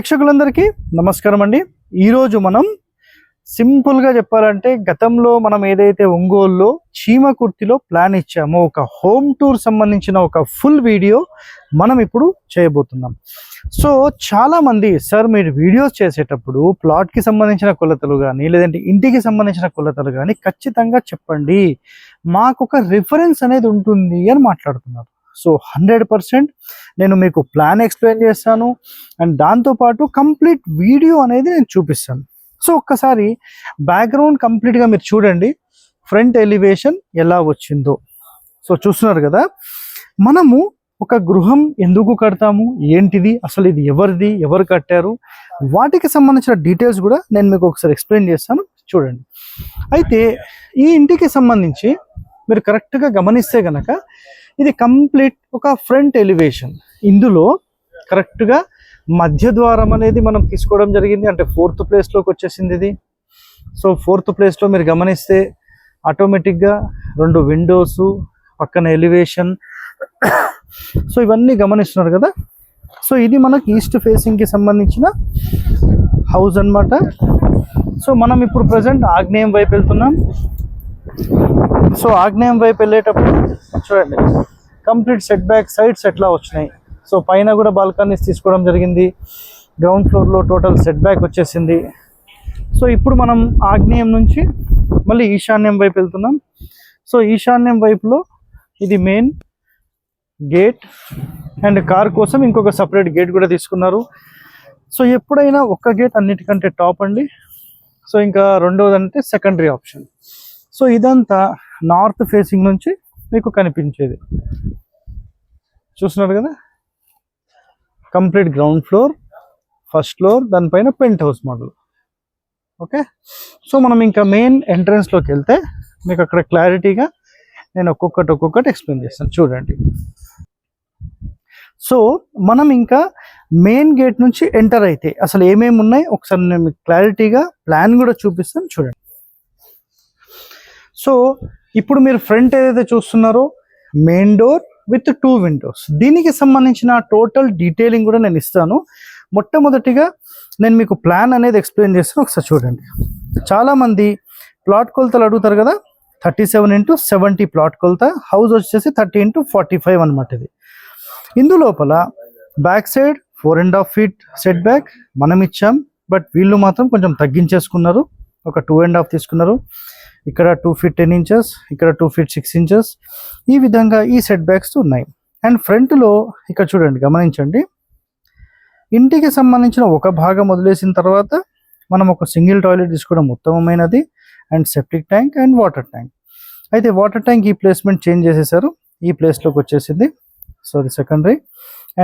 ప్రేక్షకులందరికీ నమస్కారం అండి ఈరోజు మనం సింపుల్గా చెప్పాలంటే గతంలో మనం ఏదైతే ఒంగోలులో చీమకుర్తిలో ప్లాన్ ఇచ్చామో ఒక హోమ్ టూర్ సంబంధించిన ఒక ఫుల్ వీడియో మనం ఇప్పుడు చేయబోతున్నాం. సో చాలా మంది సార్ మీరు వీడియోస్ చేసేటప్పుడు ప్లాట్కి సంబంధించిన కొలతలు కానీ లేదంటే ఇంటికి సంబంధించిన కొలతలు కానీ ఖచ్చితంగా చెప్పండి. మాకు ఒక రిఫరెన్స్ అనేది ఉంటుంది అని మాట్లాడుతున్నారు. సో హండ్రెడ్ పర్సెంట్ నేను మీకు ప్లాన్ ఎక్స్ప్లెయిన్ చేస్తాను. అండ్ దాంతోపాటు కంప్లీట్ వీడియో అనేది నేను చూపిస్తాను. సో ఒక్కసారి బ్యాక్గ్రౌండ్ కంప్లీట్గా మీరు చూడండి. ఫ్రంట్ ఎలివేషన్ ఎలా వచ్చిందో. సో చూస్తున్నారు కదా. మనము ఒక గృహం ఎందుకు కడతాము? ఏంటిది? అసలు ఇది ఎవరిది? ఎవరు కట్టారు? వాటికి సంబంధించిన డీటెయిల్స్ కూడా నేను మీకు ఒకసారి ఎక్స్ప్లెయిన్ చేస్తాను. చూడండి. అయితే ఈ ఇంటికి సంబంధించి మీరు కరెక్ట్గా గమనిస్తే కనుక ఇది కంప్లీట్ ఒక ఫ్రంట్ ఎలివేషన్. ఇందులో కరెక్ట్గా మధ్య ద్వారం అనేది మనం తీసుకోవడం జరిగింది. అంటే ఫోర్త్ ప్లేస్లోకి వచ్చేసింది ఇది. సో ఫోర్త్ ప్లేస్లో మీరు గమనిస్తే ఆటోమేటిక్గా రెండు విండోస్ పక్కన ఎలివేషన్ సో ఇవన్నీ గమనిస్తున్నారు కదా? సో ఇది మనకి ఈస్ట్ ఫేసింగ్కి సంబంధించిన హౌస్ అన్నమాట. సో మనం ఇప్పుడు ప్రజెంట్ ఆగ్నేయం వైపు వెళ్తున్నాం. సో ఆగ్నేయం వైపు వెళ్ళేటప్పుడు చూడండి కంప్లీట్ సెట్ బ్యాక్ సైడ్స్ ఎట్లా వచ్చినాయి. సో పైన కూడా బాల్కనీస్ తీసుకోవడం జరిగింది. గ్రౌండ్ ఫ్లోర్లో టోటల్ సెట్ బ్యాక్ వచ్చేసింది. సో ఇప్పుడు మనం ఆగ్నేయం నుంచి మళ్ళీ ఈశాన్యం వైపు వెళ్తున్నాం. సో ఈశాన్యం వైపులో ఇది మెయిన్ గేట్ అండ్ కార్ కోసం ఇంకొక సపరేట్ గేట్ కూడా తీసుకున్నారు. సో ఎప్పుడైనా ఒక్క గేట్ అన్నిటికంటే టాప్ అండి. సో ఇంకా రెండవది అంటే సెకండరీ ఆప్షన్ సో ఇదంతా నార్త్ ఫేసింగ్ నుంచి మీకు కనిపించేది. చూస్తున్నారు కదా? Complete ground floor first floor దానిపైన penthouse model. Okay? So మనం ఇంకా మెయిన్ ఎంట్రన్స్లోకి వెళ్తే మీకు అక్కడ క్లారిటీగా నేను ఒక్కొక్కటి ఒక్కొక్కటి ఎక్స్ప్లెయిన్ చేస్తాను. చూడండి. సో మనం ఇంకా మెయిన్ గేట్ నుంచి ఎంటర్ అయితే అసలు ఏమేమి ఉన్నాయి ఒకసారి నేను మీకు క్లారిటీగా ప్లాన్ కూడా చూపిస్తాను. చూడండి. సో ఇప్పుడు మీరు ఫ్రంట్ ఏదైతే చూస్తున్నారో main door with two windows. దీనికి సంబంధించిన టోటల్ డీటెయిలింగ్ కూడా నేను ఇస్తాను. మొట్టమొదటిగా నేను మీకు ప్లాన్ అనేది ఎక్స్ప్లెయిన్ చేస్తాను. ఒకసారి చూడండి. చాలామంది ప్లాట్ కొలతలు అడుగుతారు కదా thirty seven into seventy plot కొలత హౌస్ వచ్చేసి థర్టీ ఇంటూ ఫార్టీ ఫైవ్ అనమాట ఇది. ఇందులోపల back side four and half feet set back మనం ఇచ్చాం బట్ వీళ్ళు మాత్రం కొంచెం తగ్గించేసుకున్నారు. ఒక టూ అండ్ హాఫ్ తీసుకున్నారు. ఇక్కడ టూ ఫీట్ టెన్ ఇంచెస్ ఇక్కడ టూ ఫీట్ సిక్స్ ఇంచెస్ ఈ విధంగా ఈ సెట్ బ్యాక్స్ ఉన్నాయి. అండ్ ఫ్రంట్లో ఇక్కడ చూడండి గమనించండి. ఇంటికి సంబంధించిన ఒక భాగం వదిలేసిన తర్వాత మనం ఒక సింగిల్ టాయిలెట్ తీసుకోవడం ఉత్తమమైనది. And septic tank and water tank అయితే వాటర్ ట్యాంక్ ఈ ప్లేస్మెంట్ చేంజ్ చేసేసారు. ఈ ప్లేస్లోకి వచ్చేసింది. Sorry secondary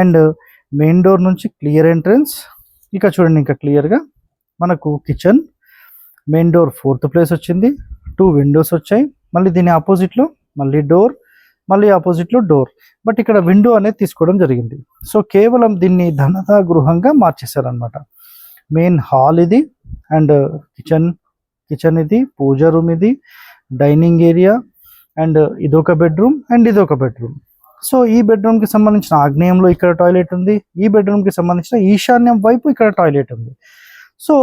and main door నుంచి క్లియర్ ఎంట్రన్స్ ఇక చూడండి ఇంకా క్లియర్గా మనకు kitchen main door fourth place వచ్చింది. టూ విండోస్ వచ్చాయి. మళ్ళీ దీని ఆపోజిట్లో మళ్ళీ డోర్ మళ్ళీ ఆపోజిట్లో డోర్ బట్ ఇక్కడ విండో అనేది తీసుకోవడం జరిగింది. సో కేవలం దీన్ని ధనతా గృహంగా మార్చేశారనమాట మెయిన్ హాల్ ఇది అండ్ కిచెన్ కిచెన్ ఇది పూజ రూమ్ ఇది డైనింగ్ ఏరియా అండ్ ఇదొక బెడ్రూమ్ అండ్ ఇదొక బెడ్రూమ్ సో ఈ బెడ్రూమ్కి సంబంధించిన ఆగ్నేయంలో ఇక్కడ టాయిలెట్ ఉంది. ఈ బెడ్రూమ్కి సంబంధించిన ఈశాన్యం వైపు ఇక్కడ టాయిలెట్ ఉంది. సో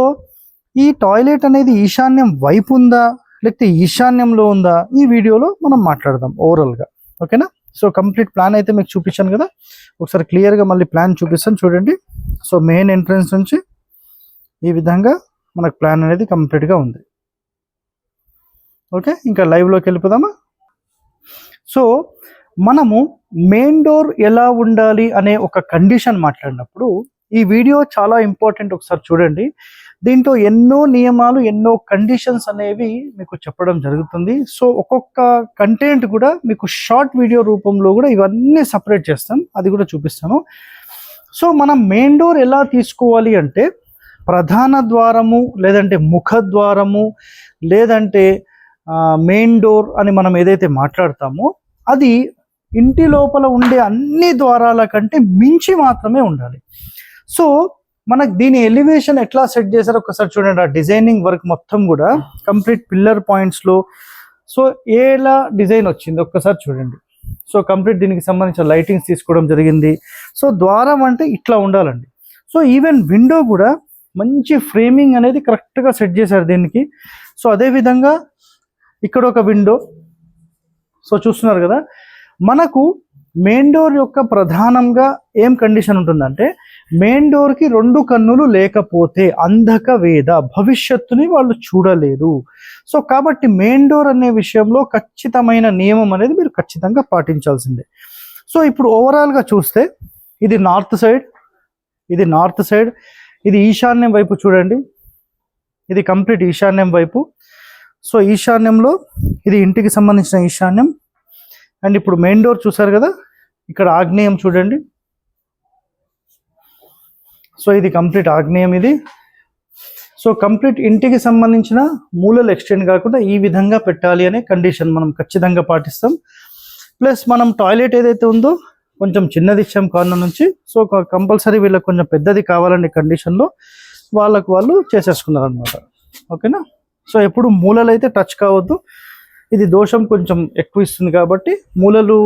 ఈ టాయిలెట్ అనేది ఈశాన్యం వైపు ఉందా? లేకపోతే ఈశాన్యంలో ఉందా ఈ వీడియోలో మనం మాట్లాడదాం ఓవరాల్గా ఓకేనా? సో కంప్లీట్ ప్లాన్ అయితే మీకు చూపించాను కదా. ఒకసారి క్లియర్గా మళ్ళీ ప్లాన్ చూపిస్తాను చూడండి. సో మెయిన్ ఎంట్రన్స్ నుంచి ఈ విధంగా మనకు ప్లాన్ అనేది కంప్లీట్గా ఉంది. ఓకే? ఇంకా లైవ్లోకి వెళ్ళిపోదామా? సో మనము మెయిన్ డోర్ ఎలా ఉండాలి అనే ఒక కండిషన్ మాట్లాడినప్పుడు ఈ వీడియో చాలా ఇంపార్టెంట్ ఒకసారి చూడండి. దీంట్లో ఎన్నో నియమాలు ఎన్నో కండిషన్స్ అనేవి మీకు చెప్పడం జరుగుతుంది. సో ఒక్కొక్క కంటెంట్ కూడా మీకు షార్ట్ వీడియో రూపంలో కూడా ఇవన్నీ సపరేట్ చేస్తాం. అది కూడా చూపిస్తాను. సో మనం మెయిన్ డోర్ ఎలా తీసుకోవాలి అంటే ప్రధాన ద్వారము లేదంటే ముఖ ద్వారము లేదంటే మెయిన్ డోర్ అని మనం ఏదైతే మాట్లాడతామో అది ఇంటి లోపల ఉండే అన్ని ద్వారాల కంటే మించి మాత్రమే ఉండాలి. సో మనకు దీని ఎలివేషన్ ఎట్లా సెట్ చేశారో ఒకసారి చూడండి. ఆ డిజైనింగ్ వర్క్ మొత్తం కూడా కంప్లీట్ పిల్లర్ పాయింట్స్లో సో ఎలా డిజైన్ వచ్చింది ఒక్కసారి చూడండి. సో కంప్లీట్ దీనికి సంబంధించిన లైటింగ్స్ తీసుకోవడం జరిగింది. సో ద్వారం అంటే ఇట్లా ఉండాలండి. సో ఈవెన్ విండో కూడా మంచి ఫ్రేమింగ్ అనేది కరెక్ట్గా సెట్ చేశారు దీనికి. సో అదే విధంగా ఇక్కడ ఒక విండో సో చూస్తున్నారు కదా. మనకు మెయిన్ డోర్ యొక్క ప్రధానంగా ఏం కండిషన్ ఉంటుందంటే మెయిన్ డోర్కి రెండు కన్నులు లేకపోతే అంధక వేద భవిష్యత్తుని వాళ్ళు చూడలేరు. సో కాబట్టి మెయిన్ డోర్ అనే విషయంలో ఖచ్చితమైన నియమం అనేది మీరు ఖచ్చితంగా పాటించాల్సిందే. సో ఇప్పుడు ఓవరాల్గా చూస్తే ఇది నార్త్ సైడ్ ఇది నార్త్ సైడ్ ఇది ఈశాన్యం వైపు చూడండి. ఇది కంప్లీట్ ఈశాన్యం వైపు. సో ఈశాన్యంలో ఇది ఇంటికి సంబంధించిన ఈశాన్యం. అండ్ ఇప్పుడు మెయిన్ డోర్ చూసారు కదా? ఇక్కడ ఆగ్నేయం చూడండి. సో ఇది కంప్లీట్ ఆగ్నేయం ఇది. సో కంప్లీట్ ఇంటికి సంబంధించిన మూలలు ఎక్స్టెండ్ కాకుండా ఈ విధంగా పెట్టాలి అనే కండిషన్ మనం ఖచ్చితంగా పాటిస్తాం. ప్లస్ మనం టాయిలెట్ ఏదైతే ఉందో కొంచెం చిన్నది ఇచ్చాం కార్నర్ నుంచి సో కంపల్సరీ వీళ్ళకి కొంచెం పెద్దది కావాలనే కండిషన్లో వాళ్ళకు వాళ్ళు చేసేసుకున్నారు అనమాట ఓకేనా? సో ఎప్పుడు మూలలు అయితే టచ్ కావద్దు. ఇది దోషం కొంచెం ఎక్కువ ఇస్తుంది కాబట్టి మూలలు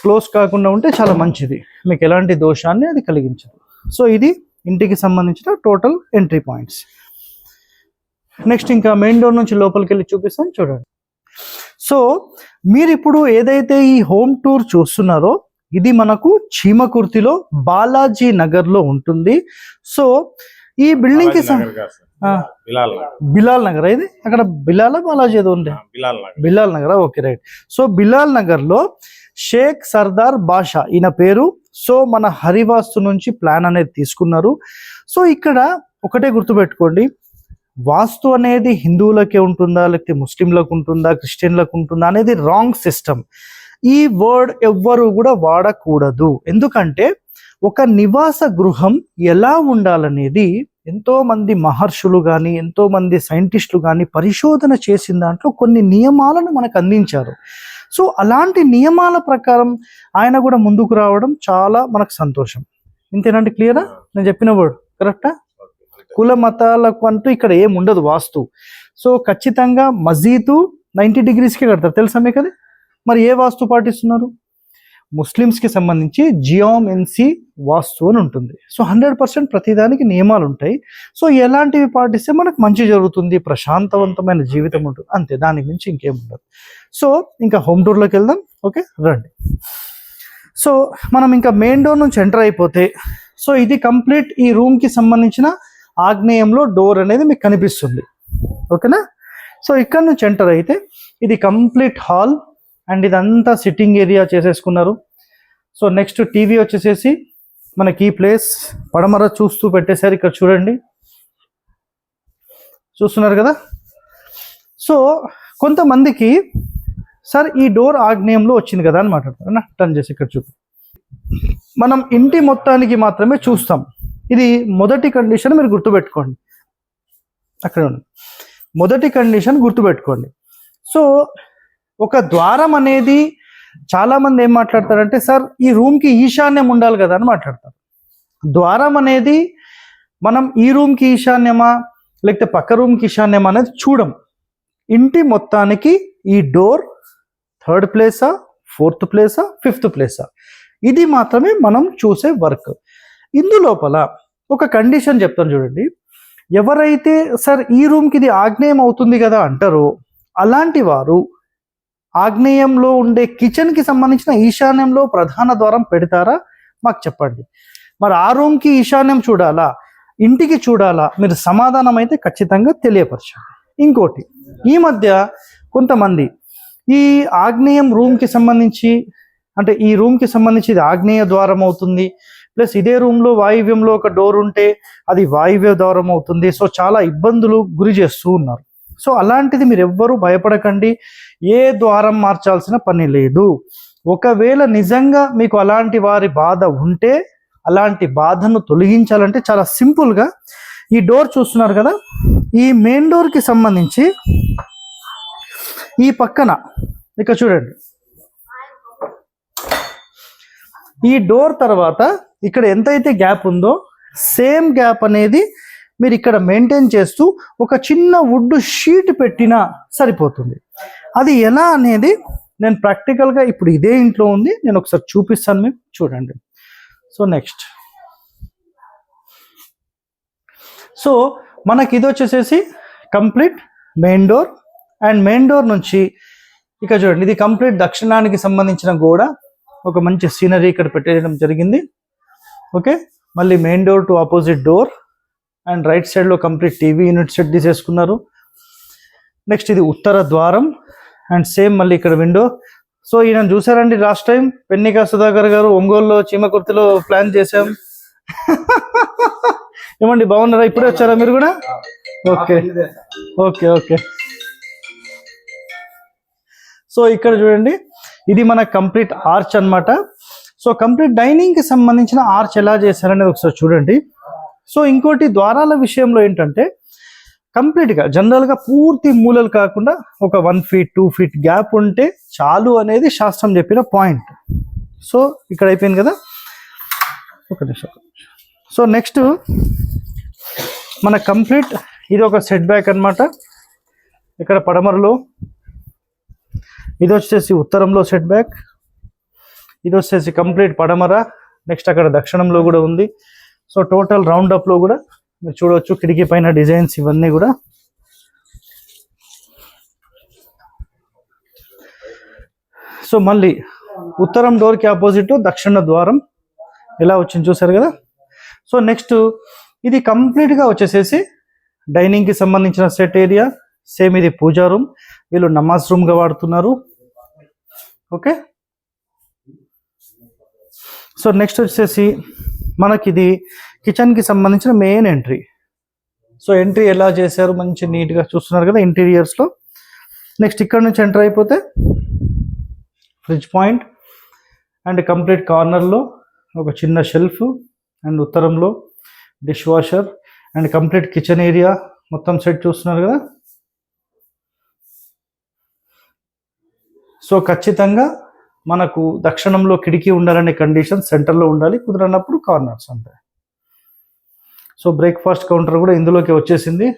క్లోజ్ కాకుండా ఉంటే చాలా మంచిది. మీకు ఎలాంటి దోషాన్ని అది కలిగించదు. సో ఇది ఇంటికి సంబంధించిన టోటల్ ఎంట్రీ పాయింట్స్ నెక్స్ట్ ఇంకా మెయిన్ డోర్ నుంచి లోపలికి వెళ్ళి చూపిస్తాను చూడండి. సో మీరు ఇప్పుడు ఏదైతే ఈ హోమ్ టూర్ చూస్తున్నారో ఇది మనకు చీమకుర్తిలో బాలాజీ నగర్లో ఉంటుంది. సో ఈ బిల్డింగ్కి. బిలాల్ నగర్. ఇది? అక్కడ బిలాల బాలాజీ ఏదో ఉంది Bilal Nagar. Okay right. So Bilal నగర్లో షేక్ సర్దార్ బాషా ఈయన పేరు సో మన హరివాస్తు నుంచి ప్లాన్ అనేది తీసుకున్నారు. సో ఇక్కడ ఒకటే గుర్తుపెట్టుకోండి. వాస్తు అనేది హిందువులకే ఉంటుందా లేకపోతే ముస్లింలకు ఉంటుందా క్రిస్టియన్లకు ఉంటుందా అనేది రాంగ్ సిస్టమ్ ఈ వర్డ్ ఎవ్వరు కూడా వాడకూడదు. ఎందుకంటే ఒక నివాస గృహం ఎలా ఉండాలనేది ఎంతో మంది మహర్షులు కానీ ఎంతో మంది సైంటిస్టులు కానీ పరిశోధన చేసిన దాంట్లో కొన్ని నియమాలను మనకు అందించారు. సో అలాంటి నియమాల ప్రకారం ఆయన కూడా ముందుకు రావడం చాలా మనకు సంతోషం. ఇంతేనండి క్లియరా నేను చెప్పిన వర్డ్ కరెక్టా కుల మతాలకు అంటూ ఇక్కడ ఏం ఉండదు వాస్తు. సో ఖచ్చితంగా మజీదు నైంటీ డిగ్రీస్కి కడతారు. తెలుసా మీకు అది మరి ఏ వాస్తు పాటిస్తున్నారు? ముస్లిమ్స్కి సంబంధించి జియోమ్ వాస్తు అని ఉంటుంది. సో హండ్రెడ్ పర్సెంట్ ప్రతిదానికి నియమాలు ఉంటాయి సో ఎలాంటివి పాటిస్తే మనకు మంచి జరుగుతుంది ప్రశాంతవంతమైన జీవితం ఉంటుంది. అంతే దానికి మించి ఇంకేం ఉండదు. సో ఇంకా హోమ్ టూర్లోకి వెళ్దాం. ఓకే రండి. సో మనం ఇంకా మెయిన్ డోర్ నుంచి ఎంటర్ అయిపోతే సో ఇది కంప్లీట్ ఈ రూమ్కి సంబంధించిన ఆగ్నేయంలో డోర్ అనేది మీకు కనిపిస్తుంది. ఓకేనా? సో ఇక్కడ నుంచి ఎంటర్ అయితే ఇది కంప్లీట్ హాల్. అండ్ ఇదంతా సిట్టింగ్ ఏరియా చేసేసుకున్నారు. సో నెక్స్ట్ టీవీ వచ్చేసేసి మనకి ఈ ప్లేస్ పడమర చూస్తూ పెట్టేశారు. ఇక్కడ చూడండి. చూస్తున్నారు కదా? సో కొంతమందికి సార్ ఈ డోర్ ఆగ్నేయంలో వచ్చింది కదా అని మాట్లాడతారు. టర్న్ చేసి ఇక్కడ చూపి. మనం ఇంటి మొత్తానికి మాత్రమే చూస్తాం. ఇది మొదటి కండిషన్ మీరు గుర్తుపెట్టుకోండి. అక్కడ ఉంది మొదటి కండిషన్ గుర్తుపెట్టుకోండి. సో ఒక ద్వారం అనేది చాలా మంది ఏం మాట్లాడతారంటే సార్ ఈ రూమ్కి ఈశాన్యం ఉండాలి కదా అని మాట్లాడతారు. ద్వారం అనేది మనం ఈ రూమ్కి ఈశాన్యమా లేకపోతే పక్క రూమ్కి ఈశాన్యమా అనేది చూడం ఇంటి మొత్తానికి ఈ డోర్ థర్డ్ ప్లేసా ఫోర్త్ ప్లేసా ఫిఫ్త్ ప్లేసా? ఇది మాత్రమే మనం చూసే వర్క్. ఇందులోపల ఒక కండిషన్ చెప్తాను చూడండి. ఎవరైతే సార్ ఈ రూమ్కి ఇది ఆగ్నేయం అవుతుంది కదా అంటారో అలాంటి వారు ఆగ్నేయంలో ఉండే కిచెన్కి సంబంధించిన ఈశాన్యంలో ప్రధాన ద్వారం పెడతారా? మాకు చెప్పండి. మరి ఆ రూమ్కి ఈశాన్యం చూడాలా? ఇంటికి చూడాలా? మీరు సమాధానం అయితే ఖచ్చితంగా తెలియపరచండి. ఇంకోటి ఈ మధ్య కొంతమంది ఈ ఆగ్నేయం రూమ్కి సంబంధించి అంటే ఈ రూమ్కి సంబంధించి ఇది ఆగ్నేయ ద్వారం అవుతుంది ప్లస్ ఇదే రూమ్లో వాయువ్యంలో ఒక డోర్ ఉంటే అది వాయువ్య ద్వారం అవుతుంది. సో చాలా ఇబ్బందులు గురి చేస్తూ ఉన్నారు. సో అలాంటిది మీరు ఎవ్వరూ భయపడకండి. ఏ ద్వారం మార్చాల్సిన పని లేదు. ఒకవేళ నిజంగా మీకు అలాంటి వారి బాధ ఉంటే అలాంటి బాధను తొలగించాలంటే చాలా సింపుల్గా ఈ డోర్ చూస్తున్నారు కదా? ఈ మెయిన్ డోర్కి సంబంధించి ఈ పక్కన ఇక చూడండి. ఈ డోర్ తర్వాత ఇక్కడ ఎంతైతే గ్యాప్ ఉందో సేమ్ గ్యాప్ అనేది మీరు ఇక్కడ మెయింటైన్ చేస్తూ ఒక చిన్న వుడ్ షీట్ పెట్టినా సరిపోతుంది. అది ఎలా అనేది నేను ప్రాక్టికల్గా ఇప్పుడు ఇదే ఇంట్లో ఉంది నేను ఒకసారి చూపిస్తాను మీకు చూడండి. సో నెక్స్ట్ సో మనకి ఇది వచ్చేసేసి complete main door and main door నుంచి ఇక చూడండి ఇది కంప్లీట్ దక్షిణానికి సంబంధించిన గోడ. ఒక మంచి సీనరీ ఇక్కడ పెట్టేయడం జరిగింది. ఓకే మళ్ళీ main door to opposite door and right సైడ్లో కంప్లీట్ టీవీ యూనిట్ సెట్ తీసేసుకున్నారు. నెక్స్ట్ ఇది ఉత్తర ద్వారం అండ్ సేమ్ మళ్ళీ ఇక్కడ విండో. సో ఈయన చూసారండి లాస్ట్ టైం? పెన్నికా సుధాకర్ గారు ఒంగోలులో చీమకుర్తిలో ప్లాన్ చేశాం. ఏమండి బాగున్నారా? ఇప్పుడే వచ్చారా మీరు కూడా? ఓకే. Okay okay. సో ఇక్కడ చూడండి ఇది మన కంప్లీట్ ఆర్చ్ అన్నమాట. సో కంప్లీట్ డైనింగ్కి సంబంధించిన ఆర్చ్ ఎలా చేశారనేది ఒకసారి చూడండి. సో ఇంకోటి ద్వారాల విషయంలో ఏంటంటే కంప్లీట్గా జనరల్గా పూర్తి మూలలు కాకుండా ఒక one feet two feet gap ఉంటే చాలు అనేది శాస్త్రం చెప్పిన పాయింట్. సో ఇక్కడ అయిపోయింది కదా? ఒక నిమిషం. సో నెక్స్ట్ మన కంప్లీట్ ఇది ఒక సెట్ బ్యాక్ అన్నమాట. ఇక్కడ పడమరలో ఇది వచ్చేసి ఉత్తరంలో సెట్ బ్యాక్ ఇది వచ్చేసి కంప్లీట్ పడమర నెక్స్ట్ అక్కడ దక్షిణంలో కూడా ఉంది. సో టోటల్ రౌండ్ అప్లో కూడా మీరు చూడవచ్చు కిటికీ పైన డిజైన్స్ ఇవన్నీ కూడా. సో మళ్ళీ ఉత్తరం డోర్కి ఆపోజిట్ దక్షిణ ద్వారం ఎలా వచ్చింది చూసారు కదా? సో నెక్స్ట్ ఇది కంప్లీట్గా వచ్చేసేసి డైనింగ్కి సంబంధించిన సెట్ ఏరియా సేమ్ ఇది పూజా రూమ్. వీళ్ళు నమాజ్ రూమ్గా వాడుతున్నారు. ఓకే? సో నెక్స్ట్ వచ్చేసి మనకి ఇది కిచెన్కి సంబంధించిన మెయిన్ ఎంట్రీ సో ఎంట్రీ ఎలా చేశారు? మంచి నీట్గా చూస్తున్నారు కదా ఇంటీరియర్స్లో నెక్స్ట్ ఇక్కడ నుంచి ఎంటర్ అయిపోతే ఫ్రిడ్జ్ పాయింట్ అండ్ కంప్లీట్ కార్నర్లో ఒక చిన్న షెల్ఫ్ అండ్ ఉత్తరంలో dish washer and complete kitchen area మొత్తం సెట్ చూస్తున్నారు కదా. సో ఖచ్చితంగా మనకు దక్షిణంలో కిటికీ ఉండాలనే కండిషన్ సెంటర్లో ఉండాలి కుదరనప్పుడు కార్నర్స్ అంతే. సో బ్రేక్ఫాస్ట్ కౌంటర్ కూడా ఇందులోకి వచ్చేసింది.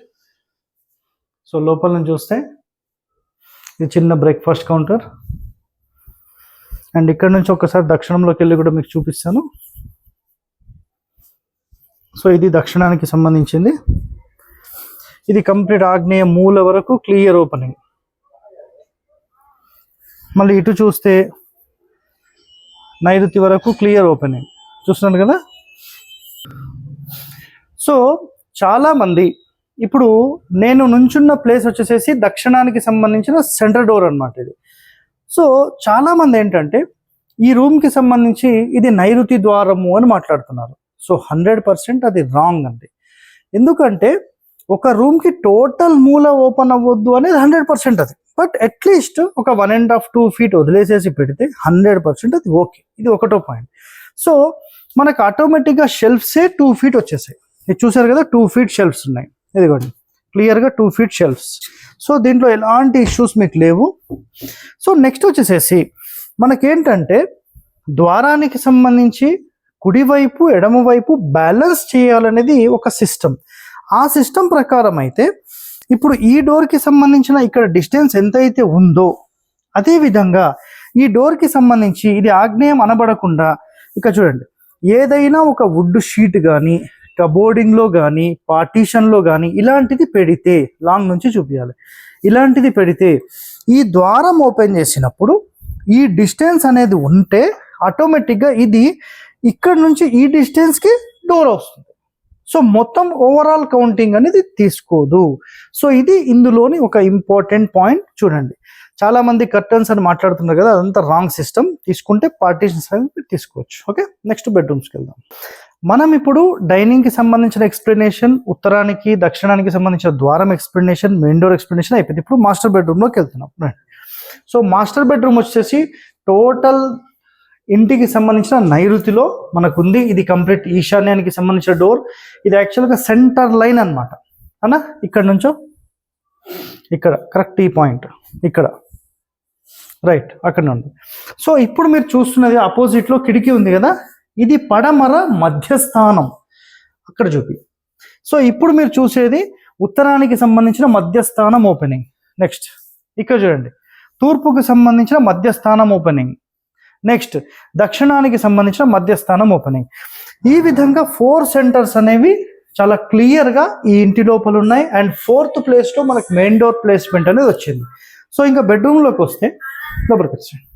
సో లోపల నుంచి చూస్తే ఇది చిన్న బ్రేక్ఫాస్ట్ కౌంటర్ అండ్ ఇక్కడ నుంచి ఒకసారి దక్షిణంలోకి వెళ్ళి కూడా మీకు చూపిస్తాను. సో ఇది దక్షిణానికి సంబంధించింది. ఇది కంప్లీట్ ఆగ్నేయ మూల వరకు క్లియర్ ఓపెనింగ్. మళ్ళీ ఇటు చూస్తే నైరుతి వరకు క్లియర్ ఓపెనింగ్ చూస్తున్నారు కదా? సో చాలామంది ఇప్పుడు నేను నుంచున్న ప్లేస్ వచ్చేసేసి దక్షిణానికి సంబంధించిన సెంటర్ డోర్ అన్నమాట ఇది. సో చాలామంది ఏంటంటే ఈ రూమ్కి సంబంధించి ఇది నైరుతి ద్వారము అని మాట్లాడుతున్నారు. సో హండ్రెడ్ పర్సెంట్ అది రాంగ్ అండి. ఎందుకంటే ఒక రూమ్కి టోటల్ మూల ఓపెన్ అవ్వద్దు అనేది హండ్రెడ్ పర్సెంట్ అది. బట్ అట్లీస్ట్ ఒక one and half two feet వదిలేసేసి పెడితే హండ్రెడ్ పర్సెంట్ అది ఓకే. ఇది ఒకటో పాయింట్. సో మనకు ఆటోమేటిక్గా షెల్ఫ్సే టూ ఫీట్ వచ్చేసాయి. ఇది చూసారు కదా టూ ఫీట్ షెల్ఫ్స్ ఉన్నాయి. ఇదిగోండి. క్లియర్గా టూ ఫీట్ షెల్ఫ్స్. సో దీంట్లో ఎలాంటి ఇష్యూస్ మీకు లేవు. సో నెక్స్ట్ వచ్చేసేసి మనకేంటంటే ద్వారానికి సంబంధించి కుడివైపు ఎడమవైపు బ్యాలెన్స్ చేయాలనేది ఒక సిస్టమ్. ఆ సిస్టమ్ ప్రకారం అయితే ఇప్పుడు ఈ డోర్కి సంబంధించిన ఇక్కడ డిస్టెన్స్ ఎంతైతే ఉందో అదే విధంగా ఈ డోర్కి సంబంధించి ఇది ఆగ్నేయం అనబడకుండా ఇక చూడండి ఏదైనా ఒక వుడ్ షీట్ కానీ కబోర్డింగ్లో కానీ పార్టీషన్లో కానీ ఇలాంటిది పెడితే లాంగ్ నుంచి చూపించాలి ఇలాంటిది పెడితే ఈ ద్వారం ఓపెన్ చేసినప్పుడు ఈ డిస్టెన్స్ అనేది ఉంటే ఆటోమేటిక్గా ఇది ఇక్కడ నుంచి ఈ డిస్టెన్స్కి డోర్ వస్తుంది. సో మొత్తం ఓవరాల్ కౌంటింగ్ అనేది తీసుకోదు. సో ఇది ఇందులోని ఒక ఇంపార్టెంట్ పాయింట్ చూడండి. చాలామంది కర్టన్స్ అని మాట్లాడుతున్నారు కదా అదంతా రాంగ్ సిస్టమ్ తీసుకుంటే పార్టీషన్స్ అనేవి తీసుకోవచ్చు. ఓకే నెక్స్ట్ బెడ్రూమ్స్కి వెళ్దాం. మనం ఇప్పుడు డైనింగ్కి సంబంధించిన ఎక్స్ప్లెనేషన్ ఉత్తరానికి దక్షిణానికి సంబంధించిన ద్వారం ఎక్స్ప్లెనేషన్ మెయిన్ డోర్ ఎక్స్ప్లెనేషన్ అయిపోయింది. ఇప్పుడు మాస్టర్ బెడ్రూమ్లోకి వెళ్తున్నాం. సో మాస్టర్ బెడ్రూమ్ వచ్చేసి టోటల్ ఇంటికి సంబంధించిన నైరుతిలో మనకుంది. ఇది కంప్లీట్ ఈశాన్యానికి సంబంధించిన డోర్. ఇది యాక్చువల్గా సెంటర్ లైన్ అన్నమాట. అనా ఇక్కడ నుంచో? ఇక్కడ. కరెక్ట్ ఈ పాయింట్ ఇక్కడ. రైట్ అక్కడ నుండి సో ఇప్పుడు మీరు చూస్తున్నది ఆపోజిట్లో కిటికీ ఉంది కదా? ఇది పడమర మధ్యస్థానం. అక్కడ చూపి. సో ఇప్పుడు మీరు చూసేది ఉత్తరానికి సంబంధించిన మధ్యస్థానం ఓపెనింగ్ నెక్స్ట్ ఇక్కడ చూడండి. తూర్పుకు సంబంధించిన మధ్యస్థానం ఓపెనింగ్ నెక్స్ట్ దక్షిణానికి సంబంధించిన మధ్యస్థానం ఓపెనింగ్ ఈ విధంగా ఫోర్ సెంటర్స్ అనేవి చాలా క్లియర్గా ఈ ఇంటి లోపల ఉన్నాయి. అండ్ ఫోర్త్ ప్లేస్లో మనకు మెయిన్ డోర్ ప్లేస్మెంట్ అనేది వచ్చింది. సో ఇంకా బెడ్రూమ్లోకి వస్తే లోపలికి వచ్చేయండి.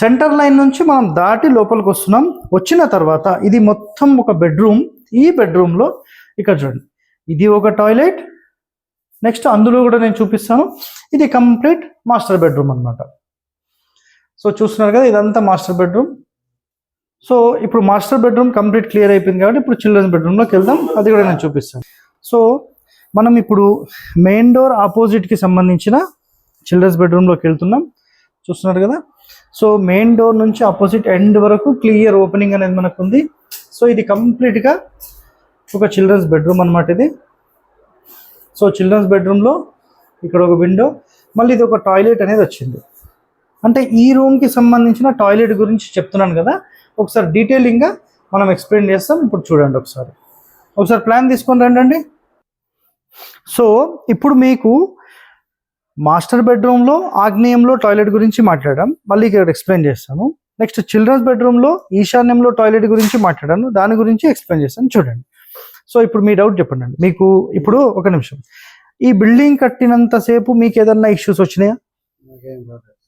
సెంటర్ లైన్ నుంచి మనం దాటి లోపలికి వస్తున్నాం. వచ్చిన తర్వాత ఇది మొత్తం ఒక బెడ్రూమ్ ఈ బెడ్రూమ్లో ఇక్కడ చూడండి. ఇది ఒక టాయిలెట్ నెక్స్ట్ అందులో కూడా నేను చూపిస్తాను. ఇది కంప్లీట్ మాస్టర్ బెడ్రూమ్ అన్నమాట. సో చూస్తున్నారు కదా ఇదంతా మాస్టర్ బెడ్రూమ్. సో ఇప్పుడు మాస్టర్ బెడ్రూమ్ కంప్లీట్ క్లియర్ అయిపోయింది కాబట్టి ఇప్పుడు చిల్డ్రన్స్ బెడ్రూమ్లోకి వెళ్దాం. అది కూడా నేను చూపిస్తాను. సో మనం ఇప్పుడు మెయిన్ డోర్ ఆపోజిట్కి సంబంధించిన చిల్డ్రన్స్ బెడ్రూమ్లోకి వెళ్తున్నాం. చూస్తున్నారు కదా? సో మెయిన్ డోర్ నుంచి ఆపోజిట్ ఎండ్ వరకు క్లియర్ ఓపెనింగ్ అనేది మనకు ఉంది సో ఇది కంప్లీట్గా ఒక చిల్డ్రన్స్ బెడ్రూమ్ అన్నమాట ఇది. సో చిల్డ్రన్స్ బెడ్రూమ్లో ఇక్కడ ఒక విండో మళ్ళీ ఇది ఒక టాయిలెట్ అనేది వచ్చింది. అంటే ఈ రూమ్కి సంబంధించిన టాయిలెట్ గురించి చెప్తున్నాను కదా. ఒకసారి డీటెయిలింగ్గా మనం ఎక్స్ప్లెయిన్ చేస్తాం. ఇప్పుడు చూడండి ఒకసారి. ఒకసారి ప్లాన్ తీసుకొని రండి సో ఇప్పుడు మీకు మాస్టర్ బెడ్రూమ్లో ఆగ్నేయంలో టాయిలెట్ గురించి మాట్లాడాం మళ్ళీ ఇక్కడ ఎక్స్ప్లెయిన్ చేస్తాను. నెక్స్ట్ చిల్డ్రన్స్ బెడ్రూమ్లో ఈశాన్యంలో టాయిలెట్ గురించి మాట్లాడాను. దాని గురించి ఎక్స్ప్లెయిన్ చేస్తాను. చూడండి. సో ఇప్పుడు మీ డౌట్ చెప్పండి. మీకు ఇప్పుడు ఒక నిమిషం. ఈ బిల్డింగ్ కట్టినంతసేపు మీకు ఏదన్నా ఇష్యూస్ వచ్చినాయా?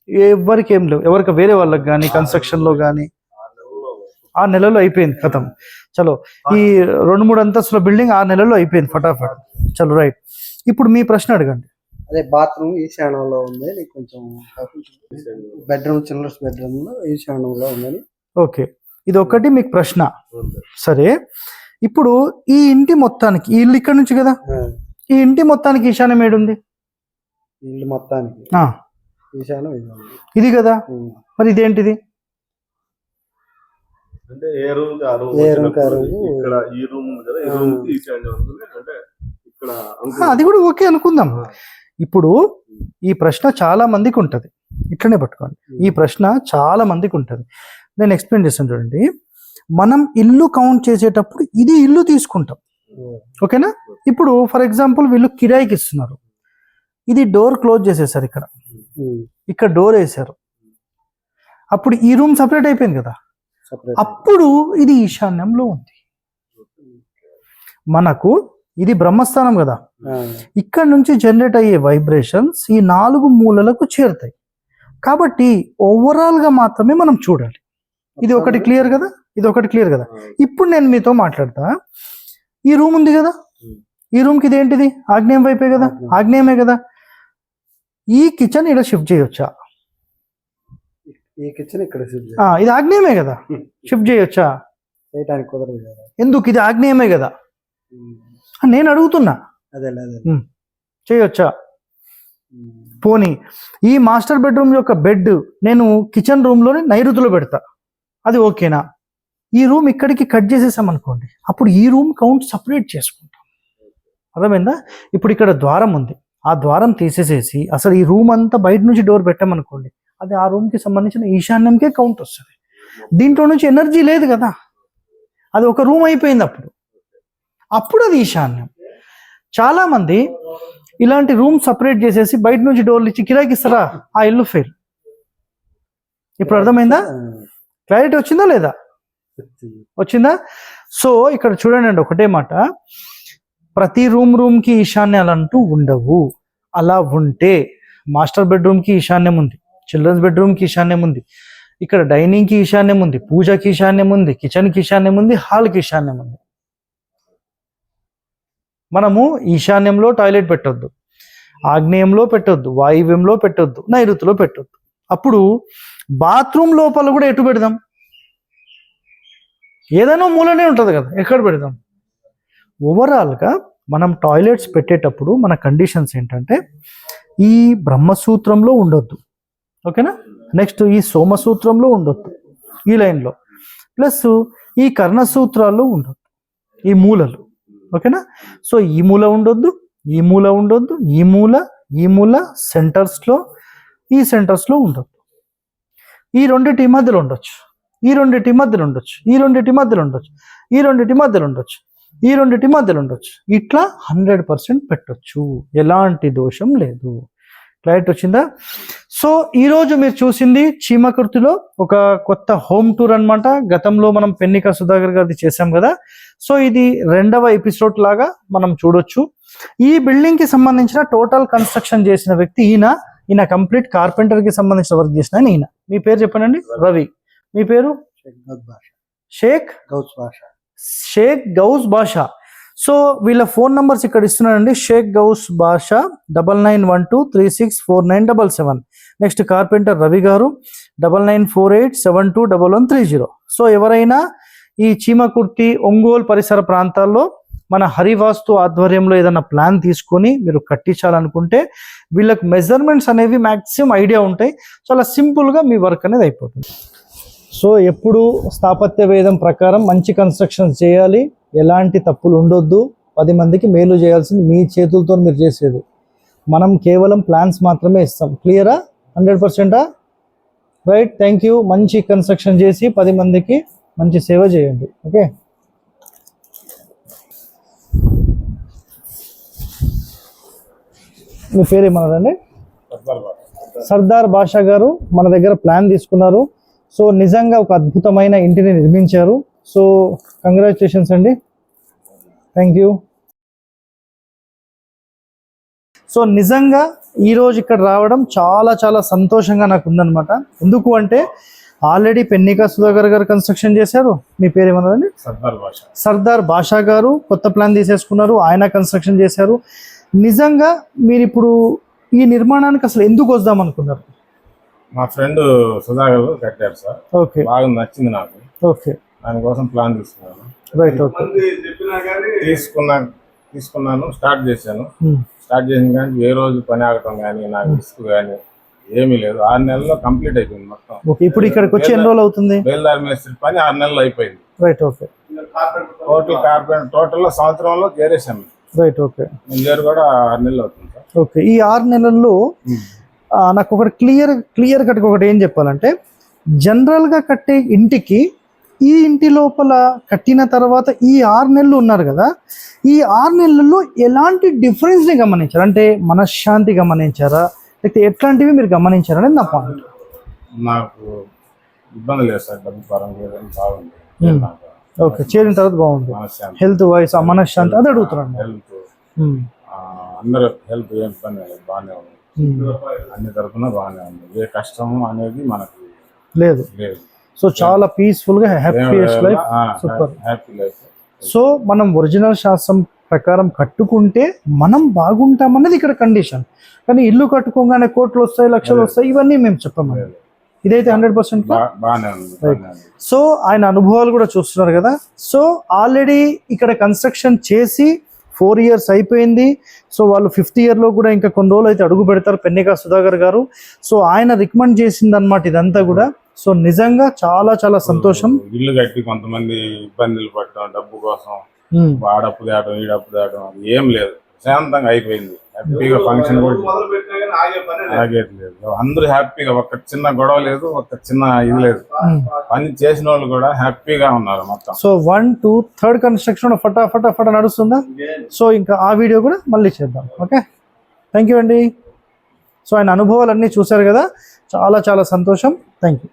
ఎవరికి ఏం లేవు. ఎవరికి వేరే వాళ్ళకి కానీ కన్స్ట్రక్షన్లో కానీ ఆ నెలలో అయిపోయింది. కథం. చలో ఈ రెండు మూడు అంతస్తుల బిల్డింగ్ ఆ నెలలో అయిపోయింది ఫటాఫట్. చలో రైట్. ఇప్పుడు మీ ప్రశ్న అడగండి. అదే బాత్రూమ్ ఈశాన్యంలో ఉంది. కొంచెం బెడ్రూమ్ చిల్డ్రన్స్ బెడ్రూమ్లో ఈశాన్యంలో ఉందని ఓకే. ఇది ఒకటి మీకు ప్రశ్న. సరే. ఇప్పుడు ఈ ఇంటి మొత్తానికి ఈ ఇల్లు ఇక్కడ నుంచి కదా? ఈ ఇంటి మొత్తానికి ఈశాన్యం ఏడుంది? ఇల్లు మొత్తానికి. ఆ, ఈశాన్యం ఇది ఉంది. ఇది కదా ఉమ్. మరి ఇదేంటిది అంటే ఏ రూమ్కి ఆ రూమ్ ఏ room కి ఆ వచ్చినప్పుడు room. ఇక్కడ ఈ రూమ్ ఉంది కదా ఈ ఆ. రూమ్కి ఈశాన్యం ఉంటుంది అంటే ఇక్కడ ఆ, అంకుల్ అది కూడా ఓకే అనుకుందాం ఇప్పుడు ఈ ప్రశ్న చాలా మందికి ఉంటుంది ఇట్లనే పట్టుకోండి ఈ ప్రశ్న చాలా మందికి ఉంటుంది నేను ఎక్స్ప్లెయిన్ చేస్తాను చూడండి మనం ఇల్లు కౌంట్ చేసేటప్పుడు ఇది ఇల్లు తీసుకుంటాం ఉమ్. ఓకేనా ఇప్పుడు ఫర్ ఎగ్జాంపుల్ వీళ్ళు కిరాయికి ఇస్తున్నారు ఇది డోర్ క్లోజ్ చేసేసారు ఇక్కడ. ఇక్కడ డోర్ వేసారు అప్పుడు ఈ రూమ్ సపరేట్ అయిపోయింది కదా. అప్పుడు ఇది ఈశాన్యంలో ఉంది. మనకు ఇది బ్రహ్మస్థానం కదా. ఇక్కడ నుంచి జనరేట్ అయ్యే వైబ్రేషన్స్ ఈ నాలుగు మూలలకు చేరుతాయి. కాబట్టి ఓవరాల్గా మాత్రమే మనం చూడాలి. ఇది ఒకటి క్లియర్ కదా? ఇది ఒకటి క్లియర్ కదా? ఇప్పుడు నేను మీతో మాట్లాడతా. ఈ రూమ్ ఉంది కదా? ఈ రూమ్కి ఇదేంటిది ఆగ్నేయం వైపే కదా? ఆగ్నేయమే కదా? ఈ కిచెన్ ఇక్కడ షిఫ్ట్ చేయొచ్చా? ఈ కిచెన్ ఇక్కడ షిఫ్ట్ ఆ, ఇది ఆగ్నేయమే కదా? షిఫ్ట్ చేయొచ్చా? చేయడానికి కుదరదు కదా. ఎందుకు? ఇది ఆగ్నేయమే కదా. నేను అడుగుతున్నా. అదే అదే చేయొచ్చా. పోనీ ఈ మాస్టర్ బెడ్రూమ్ యొక్క బెడ్ నేను కిచెన్ రూమ్లోనే నైరుతిలో పెడతా. అది ఓకేనా? ఈ రూమ్ ఇక్కడికి కట్ చేసేసాం అనుకోండి అప్పుడు ఈ రూమ్ కౌంట్ సపరేట్ చేసుకుంటాం. అర్థమైందా? ఇప్పుడు ఇక్కడ ద్వారం ఉంది. ఆ ద్వారం తీసేసేసి అసలు ఈ రూమ్ అంతా బయట నుంచి డోర్ పెట్టామనుకోండి అది ఆ రూమ్కి సంబంధించిన ఈశాన్యంకే కౌంట్ వస్తుంది. దీంట్లో నుంచి ఎనర్జీ లేదు కదా. అది ఒక రూమ్ అయిపోయింది అప్పుడు. అప్పుడు అది ఈశాన్యం. చాలామంది ఇలాంటి రూమ్ సపరేట్ చేసేసి బయట నుంచి డోర్లు ఇచ్చి కిరాయికి ఇస్తారా? ఆ ఇల్లు ఫెయిల్ ఇప్పుడు అర్థమైందా? క్లారిటీ వచ్చిందా లేదా? వచ్చిందా? సో ఇక్కడ చూడండి ఒకటే మాట. ప్రతి రూమ్ రూమ్కి ఈశాన్యాలు అంటూ ఉండవు. అలా ఉంటే మాస్టర్ బెడ్రూమ్కి ఈశాన్యం ఉంది చిల్డ్రన్స్ బెడ్రూమ్కి ఈశాన్యం ఉంది ఇక్కడ డైనింగ్కి ఈశాన్యం ఉంది పూజకి ఈశాన్యం ఉంది కిచెన్కి ఈశాన్యం ఉంది హాల్కి ఈశాన్యం ఉంది. మనము ఈశాన్యంలో టాయిలెట్ పెట్టొద్దు ఆగ్నేయంలో పెట్టొద్దు వాయువ్యంలో పెట్టొద్దు నైరుతిలో పెట్టొద్దు. అప్పుడు బాత్రూమ్ లోపల కూడా ఎటు పెడదాం? ఏదైనా మూలనే ఉంటుంది కదా ఎక్కడ పెడదాం? ఓవరాల్గా మనం టాయిలెట్స్ పెట్టేటప్పుడు మన కండిషన్స్ ఏంటంటే ఈ బ్రహ్మసూత్రంలో ఉండొద్దు. ఓకేనా? నెక్స్ట్ ఈ సోమసూత్రంలో ఉండొద్దు. ఈ లైన్లో. ప్లస్ ఈ కర్ణసూత్రాల్లో ఉండొద్దు. ఈ మూలలు. ఓకేనా? సో ఈ మూల ఉండొద్దు ఈ మూల ఉండొద్దు ఈ మూల ఈ మూల సెంటర్స్లో ఈ సెంటర్స్లో ఉండొద్దు. ఈ రెండింటి మధ్యలో ఉండొచ్చు. ఈ రెండింటి మధ్యలో ఉండొచ్చు. ఈ రెండింటి మధ్యలో ఉండొచ్చు. ఈ రెండింటి మధ్యలో ఉండొచ్చు. ఈ రెండిటి మధ్యలో ఉండొచ్చు. ఇట్లా హండ్రెడ్ పర్సెంట్ పెట్టొచ్చు. ఎలాంటి దోషం లేదు. క్లారిటీ వచ్చిందా? సో ఈ రోజు మీరు చూసింది చీమకుర్తిలో ఒక కొత్త హోమ్ టూర్ అన్నమాట. గతంలో మనం పెన్నిక సుధాకర్ గారిది చేసాం కదా. సో ఇది రెండవ ఎపిసోడ్ లాగా మనం చూడొచ్చు. ఈ బిల్డింగ్కి సంబంధించిన టోటల్ కన్స్ట్రక్షన్ చేసిన వ్యక్తి ఈయన. ఈయన కంప్లీట్ కార్పెంటర్కి సంబంధించిన వర్క్ చేసిన ఈయన మీ పేరు చెప్పండి రవి. మీ పేరు? షేక్ షేక్? గౌస్ భాష షేక్ గౌస్ బాషా. సో వీళ్ళ ఫోన్ నంబర్స్ ఇక్కడ ఇస్తున్నానండి Sheikh Ghouse Basha double nine one two three six four nine double seven. Next carpenter Ravi garu double nine four eight seven two double one three zero. So ఎవరైనా ఈ చీమకుర్తి ఒంగోలు పరిసర ప్రాంతాల్లో మన హరివాస్తు ఆధ్వర్యంలో ఏదైనా plan తీసుకొని మీరు కట్టించాలనుకుంటే వీళ్ళకి మెజర్మెంట్స్ అనేవి మ్యాక్సిమం ఐడియా ఉంటాయి. చాలా సింపుల్గా మీ వర్క్ అనేది అయిపోతుంది. సో ఎప్పుడు స్థాపత్య వేదం ప్రకారం మంచి కన్స్ట్రక్షన్ చేయాలి. ఎలాంటి తప్పులు ఉండొద్దు. పది మందికి మేలు చేయాల్సింది మీ చేతులతో మీరు చేసేది. మనం కేవలం ప్లాన్స్ మాత్రమే ఇస్తాం. క్లియరా హండ్రెడ్ పర్సెంటా రైట్ థ్యాంక్ యూ మంచి కన్స్ట్రక్షన్ చేసి పది మందికి మంచి సేవ చేయండి. ఓకే మీ పేరు ఏమన్నారండి సర్దార్ బాషా గారు మన దగ్గర ప్లాన్ తీసుకున్నారు. సో నిజంగా ఒక అద్భుతమైన ఇంటిని నిర్మించారు. సో కంగ్రాచులేషన్స్ అండి. థ్యాంక్ యూ సో నిజంగా ఈ రోజు ఇక్కడ రావడం చాలా చాలా సంతోషంగా నాకు ఉందన్నమాట. ఎందుకు అంటే ఆల్రెడీ పెన్నికా సుధాకర్ గారు కన్స్ట్రక్షన్ చేశారు. మీ పేరు ఏమన్నారండి సర్దార్ భాష సర్దార్ బాషా గారు కొత్త ప్లాన్ తీసేసుకున్నారు. ఆయన కన్స్ట్రక్షన్ చేశారు. నిజంగా మీరు ఇప్పుడు ఈ నిర్మాణానికి అసలు ఎందుకు వద్దాం అనుకున్నారు మా ఫ్రెండ్ సుధాకర్ కట్టారు సార్. ఓకే. బాగా నచ్చింది నాకు. ఓకే. దానికోసం ప్లాన్ తీసుకున్నాను. Right okay. తీసుకున్నా తీసుకున్నాను స్టార్ట్ చేశాను. Hmm. స్టార్ట్ చేసిన కానీ ఏ రోజు పని ఆగటం కానీ నాకు రిస్క్ కానీ ఏమీ లేదు. ఆరు నెలల్లో కంప్లీట్ అయిపోయింది మొత్తం. ఓకే ఇప్పుడు ఇక్కడికి వచ్చి ఎన్ని రోజులు అవుతుంది? బేల్దారి మేస్త్రి పని ఆరు నెలలు అయిపోయింది. Right okay. టోటల్ కార్పెంట్ టోటల్లో సంవత్సరంలో చేరేసాము రైట్ ఓకే. చేరు కూడా ఆరు నెలలు అవుతుంది సార్. ఓకే ఈ ఆరు నెలల్లో ఆ, నాకు ఒకటి క్లియర్ క్లియర్ కట్ ఒకటి ఏం చెప్పాలంటే జనరల్గా కట్టే ఇంటికి ఈ ఇంటి లోపల కట్టిన తర్వాత ఈ ఆరు నెలలు ఉన్నారు కదా ఈ ఆరు నెలల్లో ఎలాంటి డిఫరెన్స్ని గమనించారు? అంటే మనశ్శాంతి గమనించారా? లేకపోతే ఎట్లాంటివి మీరు గమనించారనేది నా పాయింట్. నాకు ఇబ్బంది లేదు సార్ బాగుంది. ఓకే చేరిన తర్వాత బాగుంది. హెల్త్ వైస్ ఆ మనశ్శాంతి అది అడుగుతున్నాను. అందరూ హెల్త్ ఇబ్బంది బాగానే ఉంది. అన్ని తరపున బాగానే ఉంది. ఏ కష్టం అనేది మనకు లేదు. లేదు. సో చాలా పీస్ఫుల్గా happiest life super happy life so మనం ఒరిజినల్ శాస్త్రం ప్రకారం కట్టుకుంటే మనం బాగుంటామన్నది ఇక్కడ కండిషన్ కానీ ఇల్లు కట్టుకోగానే కోట్లు వస్తాయి లక్షలు వస్తాయి ఇవన్నీ మేము చెప్పమండి. ఇదైతే హండ్రెడ్ పర్సెంట్ సో ఆయన అనుభవాలు కూడా చూస్తున్నారు కదా. సో ఆల్రెడీ ఇక్కడ కన్స్ట్రక్షన్ చేసి ఫోర్ ఇయర్స్ అయిపోయింది. సో వాళ్ళు ఫిఫ్త్ ఇయర్లో కూడా ఇంకా కొన్ని రోజులు అయితే అడుగు పెడతారు పెన్నికా సుధాకర్ గారు. సో ఆయన రికమెండ్ చేసింది అనమాట ఇదంతా కూడా. సో నిజంగా చాలా చాలా సంతోషం. ఇల్లు కట్టి కొంతమంది ఇబ్బందులు పడటం డబ్బు కోసం వాడప్పు తేవడం ఈడప్పు అది ఏం లేదు. శాంతంగా అయిపోయింది. హ్యాపీగా ఫంక్షన్ కూడా మొదలు పెట్టినా కానీ ఆగే పని లేదు. ఆగేది లేదు అందరూ హ్యాపీగా ఒక్క చిన్న గొడవ లేదు ఒక్క చిన్న ఇది లేదు. పని చేసిన వాళ్ళు కూడా హ్యాపీగా ఉన్నారు మొత్తం. So one two third construction ఫటా ఫటా ఫటా నడుస్తుందా? సో ఇంకా ఆ వీడియో కూడా మళ్ళీ చేద్దాం. ఓకే థ్యాంక్ యూ అండి సో ఆయన అనుభవాలన్నీ చూశారు కదా? చాలా చాలా సంతోషం. Thank you